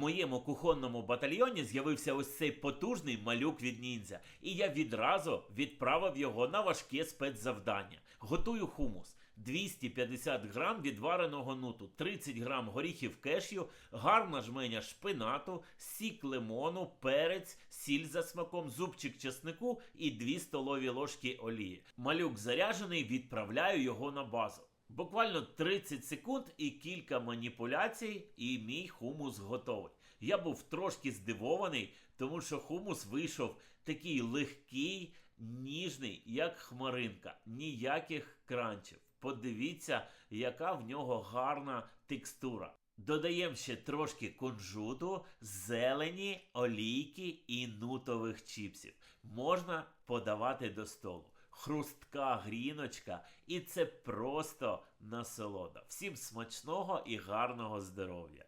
моєму кухонному батальйоні з'явився ось цей потужний малюк від ніндзя, і я відразу відправив його на важке спецзавдання. Готую хумус. 250 грам відвареного нуту, 30 грам горіхів кешю, гарна жменя шпинату, сік лимону, перець, сіль за смаком, зубчик чеснику і 2 столові ложки олії. Малюк заряджений, відправляю його на базу. Буквально 30 секунд і кілька маніпуляцій, і мій хумус готовий. Я був трошки здивований, тому що хумус вийшов такий легкий, ніжний, як хмаринка, ніяких кранчів. Подивіться, яка в нього гарна текстура. Додаємо ще трошки кунжуту, зелені, олійки і нутових чіпсів. Можна подавати до столу. Хрустка гріночка, і це просто насолода. Всім смачного і гарного здоров'я!